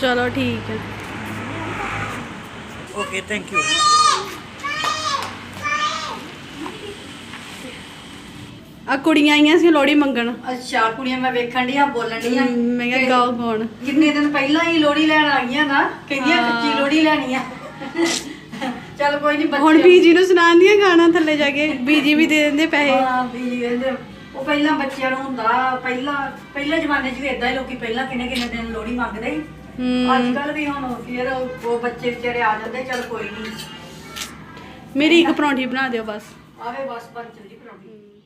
ਚਲੋ ਠੀਕ ਹੈ। ਓਕੇ ਥੈਂਕ ਯੂ ਆ ਕੁੜੀਆਂ ਆਈਆਂ ਸੀ ਲੋੜੀ ਮੰਗਣ। ਅੱਛਾ ਕੁੜੀਆਂ ਮੈਂ ਵੇਖਣ ਡੀਆਂ ਬੋਲਣ ਡੀਆਂ ਮੈਂ ਕਿਹਾ ਗਾਓ ਗਾਉਣ। ਕਿੰਨੇ ਦਿਨ ਪਹਿਲਾਂ ਹੀ ਲੋੜੀ ਲੈਣ ਆ ਨਾ ਕਹਿੰਦੀਆਂ ਕੱਚੀ ਲੋੜੀ ਲੈਣੀ ਆ। ਚਲ ਕੋਈ ਨਹੀਂ ਹੁਣ ਬੀਜੀ ਨੂੰ ਸੁਣਾਉਂਦੀਆਂ ਗਾਣਾ ਥੱਲੇ ਜਾ ਕੇ ਬੀਜੀ ਵੀ ਦੇ ਦਿੰਦੇ ਪੈਸੇ। ਹਾਂ ਬੀਜੀ ਕਹਿੰਦੇ ਉਹ ਪਹਿਲਾਂ ਬੱਚਿਆਂ ਨੂੰ ਹੁੰਦਾ ਪਹਿਲਾਂ ਪਹਿਲੇ ਜ਼ਮਾਨੇ 'ਚ ਵੀ ਇਦਾਂ ਹੀ ਲੋਕੀ ਪਹਿਲਾਂ ਕਿੰਨੇ ਕਿੰਨੇ ਦਿਨ ਲੋੜੀ ਮੰਗਦੇ ਸੀ। ਅੱਜ ਕੱਲ ਵੀ ਹੁਣ ਫਿਰ ਉਹ ਬੱਚੇ ਵਿਚਾਰੇ ਆ ਜਾਂਦੇ ਚੱਲ ਕੋਈ ਨਹੀਂ ਮੇਰੀ ਇੱਕ ਪਰੌਂਠੀ ਬਣਾ ਦਿਓ ਬਸ। ਆਵੇ ਬਸ ਬਣ ਚਲ ਜੀ ਪਰੌਂਠੀ।